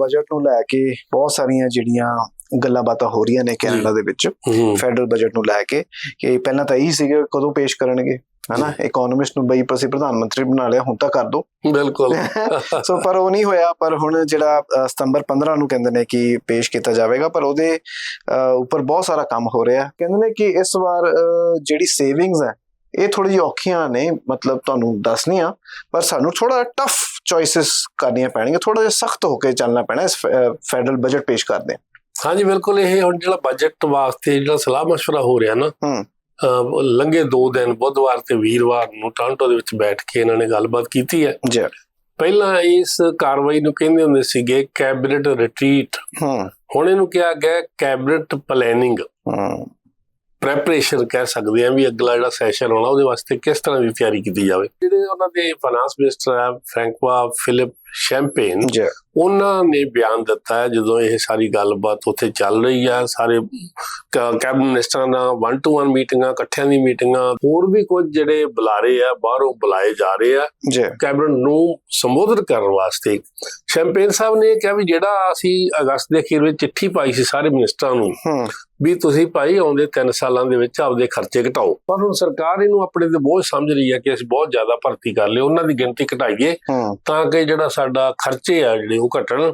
Budget ਨੂੰ ਲੈ ਕੇ ਬਹੁਤ ਸਾਰੀਆਂ ਜਿਹੜੀਆਂ ਗੱਲਾਂ ਬਾਤਾਂ ਹੋ ਰਹੀਆਂ ਨੇ ਕੈਨੇਡਾ ਦੇ ਵਿੱਚ ਫੈਡਰਲ ਬਜਟ ਨੂੰ ਲੈ ਕੇ ਕਿ ਪਹਿਲਾਂ ਤਾਂ ਇਹੀ ਸੀਗਾ ਕਦੋਂ ਪੇਸ਼ ਕਰਨਗੇ ਹਨਾ? ਇਕਨੋਮਿਸਟ ਨੂੰ ਬਈ ਅਸੀਂ ਪ੍ਰਧਾਨ ਮੰਤਰੀ ਬਣਾ ਲਿਆ ਹੁਣ ਤਾਂ ਕਰ ਦੋ। ਬਿਲਕੁਲ। ਸੋ ਪਰ ਉਹ ਨਹੀਂ ਹੋਇਆ ਪਰ ਹੁਣ ਜਿਹੜਾ ਸਤੰਬਰ 15 ਨੂੰ ਕਹਿੰਦੇ ਨੇ ਕਿ ਪੇਸ਼ ਕੀਤਾ ਜਾਵੇਗਾ ਪਰ ਉਹਦੇ ਉੱਪਰ ਬਹੁਤ ਸਾਰਾ ਕੰਮ ਹੋ ਰਿਹਾ। ਕਹਿੰਦੇ ਨੇ ਕਿ ਇਸ ਵਾਰ ਜਿਹੜੀ ਸੇਵਿੰਗਸ ਹੈ ਇਹ ਥੋੜੀ ਜਿਹੀ ਔਖੀਆਂ ਨੇ ਮਤਲਬ ਤੁਹਾਨੂੰ ਦੱਸਣੀ ਆ ਪਰ ਸਾਨੂੰ ਥੋੜਾ ਟਫ ਚੋਇਸਸ ਕਰਨੀਆਂ ਪੈਣਗੀਆਂ ਥੋੜਾ ਜਿਹਾ ਸਖਤ ਹੋ ਕੇ ਚੱਲਣਾ ਪੈਣਾ ਇਸ ਫੈਡਰਲ ਬਜਟ ਪੇਸ਼ ਕਰਦੇ ਹਾਂ। ਹਾਂਜੀ ਬਿਲਕੁਲ ਇਹ ਹੁਣ ਜਿਹੜਾ ਬਜਟ ਵਾਸਤੇ ਜਿਹੜਾ ਸਲਾਹ مشورہ ਹੋ ਰਿਹਾ ਨਾ ਹੂੰ। ਅਹ ਲੰਘੇ ਦੋ ਦਿਨ ਬੁੱਧਵਾਰ ਤੇ ਵੀਰਵਾਰ ਨੂੰ ਟੋਰਾਂਟੋ ਦੇ ਵਿੱਚ ਬੈਠ ਕੇ ਇਹਨਾਂ ਨੇ ਗੱਲਬਾਤ ਕੀਤੀ ਹੈ ਜੀ ਪਹਿਲਾਂ ਇਸ ਕਾਰਵਾਈ ਨੂੰ ਕਹਿੰਦੇ ਹੁੰਦੇ ਸੀਗੇ ਕੈਬਨਿਟ ਰਿਟਰੀਟ ਹੂੰ ਹੁਣ ਇਹਨੂੰ ਕਿਹਾ ਗਿਆ ਕੈਬਨਿਟ ਪਲੈਨਿੰਗ ਹੂੰ ਪ੍ਰੈਪਰੇਸ਼ਨ ਕਹਿ ਸਕਦੇ ਆ ਵੀ ਅਗਲਾ ਜਿਹੜਾ ਸੈਸ਼ਨ ਹੋਣਾ ਉਹਦੇ ਵਾਸਤੇ ਕਿਸ ਤਰ੍ਹਾਂ ਦੀ ਤਿਆਰੀ ਕੀਤੀ ਜਾਵੇ? ਜਿਹੜੇ ਉਹਨਾਂ ਦੇ ਫਾਈਨਾਂਸ ਮਿਨਿਸਟਰ ਆ, ਫ੍ਰੈਂਕਵਾ, ਫਿਲਿਪ ਸ਼ੈਂਪੇਨ ਉਹਨਾਂ ਨੇ ਬਿਆਨ ਦਿੱਤਾ ਜਦੋਂ ਇਹ ਸਾਰੀ ਗੱਲਬਾਤ ਉੱਥੇ ਚੱਲ ਰਹੀ ਆ ਸਾਰੇ ਕੈਬਨਿਟ ਮਿਨਿਸਟਰਾਂ ਨਾਲ 1 ਟੂ 1 ਮੀਟਿੰਗਾਂ ਇਕੱਠਿਆਂ ਦੀ ਮੀਟਿੰਗਾਂ ਹੋਰ ਵੀ ਕੁਝ ਜਿਹੜੇ ਬੁਲਾਰੇ ਆ ਬਾਹਰੋਂ ਬੁਲਾਏ ਜਾ ਰਹੇ ਆ ਕੈਬਨਿਟ ਨੂੰ ਸੰਬੋਧਨ ਕਰਨ ਵਾਸਤੇ। ਸ਼ੈਂਪੇਨ ਸਾਹਿਬ ਨੇ ਕਿਹਾ ਵੀ ਜਿਹੜਾ ਅਸੀਂ ਅਗਸਤ ਦੇ ਅਖੀਰ ਵਿੱਚ ਚਿੱਠੀ ਪਾਈ ਸੀ ਸਾਰੇ ਮਿਨਿਸਟਰਾਂ ਨੂੰ ਵੀ ਤੁਸੀਂ ਭਾਈ ਆਉਂਦੇ 3 ਸਾਲਾਂ ਦੇ ਵਿੱਚ ਆਪਦੇ ਖਰਚੇ ਘਟਾਓ। ਪਰ ਹੁਣ ਸਰਕਾਰ ਇਹਨੂੰ ਆਪਣੇ ਤੇ ਬੋਝ ਸਮਝ ਰਹੀ ਹੈ ਕਿ ਅਸੀਂ ਬਹੁਤ ਜ਼ਿਆਦਾ ਭਰਤੀ ਕਰ ਲਈ ਉਹਨਾਂ ਦੀ ਗਿਣਤੀ ਘਟਾਈਏ ਤਾਂ ਕਿ ਜਿਹੜਾ ਸਾਡਾ ਖਰਚੇ ਆ ਜਿਹੜੇ ਉਹ ਘਟਣ।